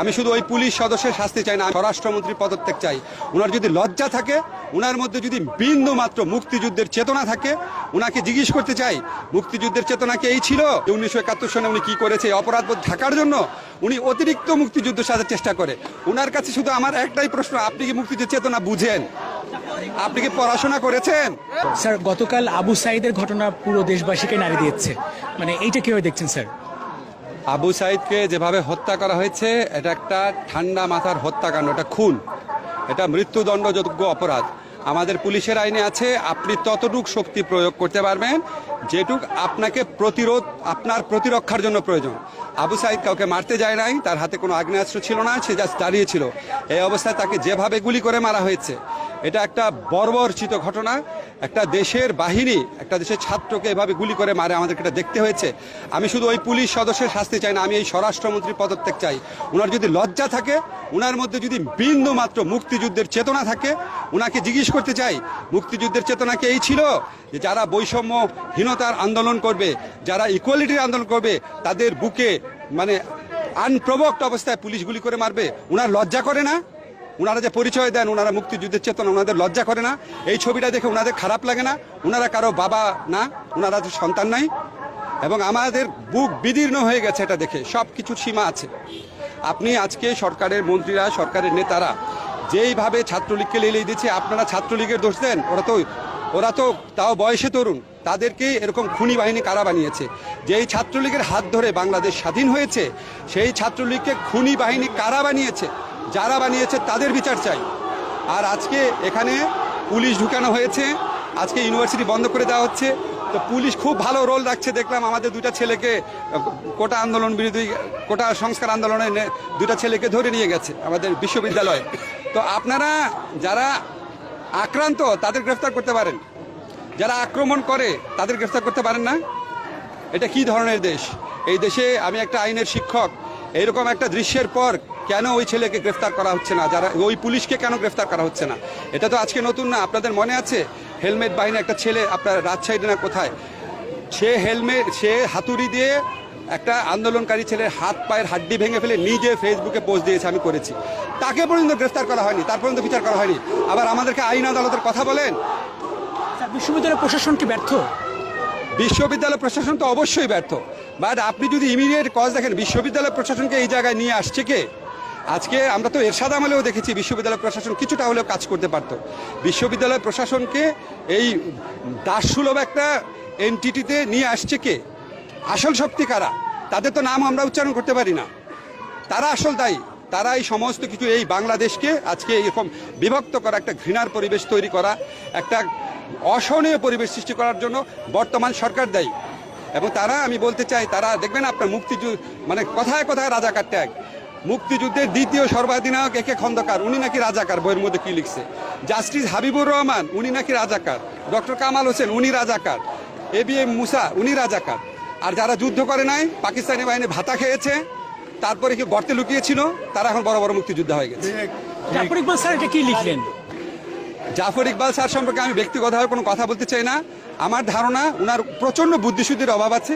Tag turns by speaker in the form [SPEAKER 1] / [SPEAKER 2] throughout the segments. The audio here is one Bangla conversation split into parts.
[SPEAKER 1] আমি শুধু ওই পুলিশ সদস্যের শাস্তি চাই না, আমি স্বরাষ্ট্রমন্ত্রী পদত্যাগ চাই। ওনার যদি লজ্জা থাকে ওনার মধ্যে যদি বিন্দু মাত্র মুক্তিযুদ্ধের চেতনা থাকে ওনাকে জিজ্ঞেস করতে চাই, মুক্তিযুদ্ধের চেতনা কি এই ছিল? উনিশশো একাত্তর সনে উনি কি করেছে অপরাধবোধ থাকার জন্য? উনি অতিরিক্ত মুক্তিযুদ্ধ সাজার চেষ্টা করে। ওনার কাছে শুধু আমার একটাই প্রশ্ন, আপনি কি মুক্তিযুদ্ধের চেতনা বুঝেন? আপনি কি পড়াশোনা করেছেন?
[SPEAKER 2] স্যার, গতকাল আবু সাইদের ঘটনা পুরো দেশবাসীকে নাড়ি দিয়েছে। মানে এইটা কীভাবে দেখছেন, স্যার?
[SPEAKER 1] আবু সাইদকে যেভাবে হত্যা করা হয়েছে, এটা একটা ঠান্ডা মাথার হত্যাকাণ্ড, এটা খুন। এটা মৃত্যুদণ্ডযোগ্য অপরাধ। আমাদের পুলিশের আইনে আছে, আপনি ততটুক শক্তি প্রয়োগ করতে পারবেন, যেটুক আপনাকে প্রতিরোধ, আপনার প্রতিরক্ষার জন্য প্রয়োজন। আবু সাইদ কাউকে মারতে যায় নাই, তার হাতে কোনো আগ্নেয়াস্ত্র ছিল না, সে জাস্ট দাঁড়িয়েছিল এই অবস্থায় তাকে যেভাবে গুলি করে মারা হয়েছে এটা একটা বর্বরচিত ঘটনা। একটা দেশের বাহিনী, একটা দেশের ছাত্রকে এভাবে গুলি করে মারে, আমাদেরকে এটা দেখতে হয়েছে। আমি শুধু ওই পুলিশ সদস্যের শাস্তি চাই না, আমি এই স্বরাষ্ট্রমন্ত্রী পদত্যাগ চাই। ওনার যদি লজ্জা থাকে ওনার মধ্যে যদি বিন্দু মাত্র মুক্তিযুদ্ধের চেতনা থাকে ওনাকে জিজ্ঞেস করতে চাই, মুক্তিযুদ্ধের চেতনা কি এই ছিল? যে যারা বৈষম্যহীনতার আন্দোলন করবে, যারা ইকুয়ালিটির আন্দোলন করবে, তাদের বুকে মানে আনপ্রভক্ট অবস্থায় পুলিশ গুলি করে মারবে ওনার লজ্জা করে না? ওনারা যে পরিচয় দেন ওনারা মুক্তিযুদ্ধের চেতনা ওনাদের লজ্জা করে না। এই ছবিটা দেখে ওনাদের খারাপ লাগে না। ওনারা কারও বাবা না ওনারা সন্তান নাই। এবং আমাদের বুক বিদীর্ণ হয়ে গেছে এটা দেখে। সব কিছুর সীমা আছে। আপনি আজকে সরকারের মন্ত্রীরা, সরকারের নেতারা যেইভাবে ছাত্রলীগকে লেলিয়ে দিচ্ছে, আপনারা ছাত্রলীগের দোষ দেন? ওরা তো ওরা তো তাও বয়সে তরুণ। তাদেরকে এরকম খুনি বাহিনী কারা বানিয়েছে? যেই ছাত্রলীগের হাত ধরে বাংলাদেশ স্বাধীন হয়েছে, সেই ছাত্রলীগকে খুনি বাহিনী কারা বানিয়েছে? যারা বানিয়েছে তাদের বিচার চাই। আর আজকে এখানে পুলিশ ঢুকানো হয়েছে। আজকে ইউনিভার্সিটি বন্ধ করে দেওয়া হচ্ছে। তো পুলিশ খুব ভালো রোল রাখছে, দেখলাম আমাদের দুটা ছেলেকে কোটা আন্দোলন বিরোধী, কোটা সংস্কার আন্দোলনে দুটা ছেলেকে ধরে নিয়ে গেছে আমাদের বিশ্ববিদ্যালয়ে। তো আপনারা যারা আক্রান্ত, তাদের গ্রেফতার করতে পারেন। যারা আক্রমণ করে, তাদের গ্রেফতার করতে পারেন না। এটা কি ধরনের দেশ? এই দেশে আমি একটা আইনের শিক্ষক, এইরকম একটা দৃশ্যের পর কেন ওই ছেলেকে গ্রেফতার করা হচ্ছে না? যারা ওই পুলিশকে কেন গ্রেফতার করা হচ্ছে না? এটা তো আজকে নতুন না আপনাদের মনে আছে? হেলমেট বাহিনী একটা ছেলে আপনার রাজশাহী না কোথায়? সে হেলমেট সে হাতুড়ি দিয়ে একটা আন্দোলনকারী ছেলের হাত পায়ের হাড্ডি ভেঙে ফেলে নিজে ফেসবুকে পোস্ট দিয়েছে আমি করেছি। তাকে পর্যন্ত গ্রেফতার করা হয়নি তার পর্যন্ত বিচার করা হয়নি। আবার আমাদেরকে আইন আদালতের কথা বলেন?
[SPEAKER 2] বিশ্ববিদ্যালয় প্রশাসন কি ব্যর্থ?
[SPEAKER 1] বিশ্ববিদ্যালয় প্রশাসন তো অবশ্যই ব্যর্থ। বাট আপনি যদি ইমিডিয়েট কজ দেখেন বিশ্ববিদ্যালয় প্রশাসনকে এই জায়গায় নিয়ে আসছে কে? আজকে আমরা তো এরশাদ আমলেও দেখেছি বিশ্ববিদ্যালয় প্রশাসন কিছুটা হলেও কাজ করতে পারতো। বিশ্ববিদ্যালয় প্রশাসনকে এই দাসসুলভ একটা এনটিটিতে নিয়ে আসছে কে? আসল শক্তি কারা? তাদের তো নাম আমরা উচ্চারণ করতে পারি না। তারা আসল দায়ী। তারা এই সমস্ত কিছু এই বাংলাদেশকে আজকে এরকম বিভক্ত করা, একটা ঘৃণার পরিবেশ তৈরি করা, একটা অসহনীয় পরিবেশ সৃষ্টি করার জন্য বর্তমান সরকার দায়ী। এবং তারা, আমি বলতে চাই, তারা, দেখবেন আপনার মুক্তিযুদ্ধ মানে কথায় কথায় রাজাকার ট্যাগ মুক্তিযুদ্ধের দ্বিতীয় সর্বাধিনায়ক একে খন্দকার, উনি নাকি রাজাকার, বইয়ের মধ্যে কি লিখছে? জাস্টিস হাবিবুর রহমান, উনি নাকি রাজাকার। ডক্টর কামাল হোসেন, উনি রাজাকার। এ বি এম মুসা, উনি রাজাকার। আর যারা যুদ্ধ করে নাই, পাকিস্তানি বাহিনী ভাতা খেয়েছে, তারপরে কি গর্তে লুকিয়েছিল, তারা এখন বড় বড় মুক্তিযুদ্ধ হয়ে গেছে।
[SPEAKER 2] কি লিখলেন?
[SPEAKER 1] জাফর ইকবাল স্যার সম্পর্কে আমি ব্যক্তিগতভাবে কোনো কথা বলতে চাই না। আমার ধারণা, উনার প্রচণ্ড বুদ্ধিশুদ্ধির অভাব আছে।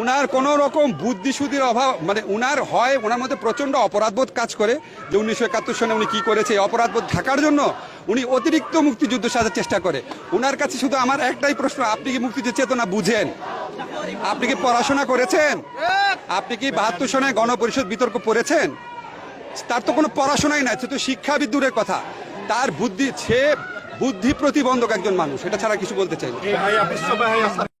[SPEAKER 1] উনার কোনো রকম বুদ্ধিশুদ্ধির অভাব মানে উনার হয় ওনার মধ্যে প্রচণ্ড অপরাধবোধ কাজ করে যে উনিশশো একাত্তর সনে উনি কি করেছে, এই অপরাধবোধ ঢাকার জন্য উনি অতিরিক্ত মুক্তিযুদ্ধ সাজার চেষ্টা করে। উনার কাছে শুধু আমার একটাই প্রশ্ন, আপনি কি মুক্তিযুদ্ধ চেতনা বুঝেন? আপনি কি পড়াশোনা করেছেন? আপনি কি বাহাত্তর সনে গণপরিষদ বিতর্ক পড়েছেন? তার তো কোনো পড়াশোনাই নাই তো শিক্ষাবিদ দূরের কথা। তার বুদ্ধি সে বুদ্ধি প্রতিবন্ধক একজন মানুষ এটা ছাড়া কিছু বলতে চাই।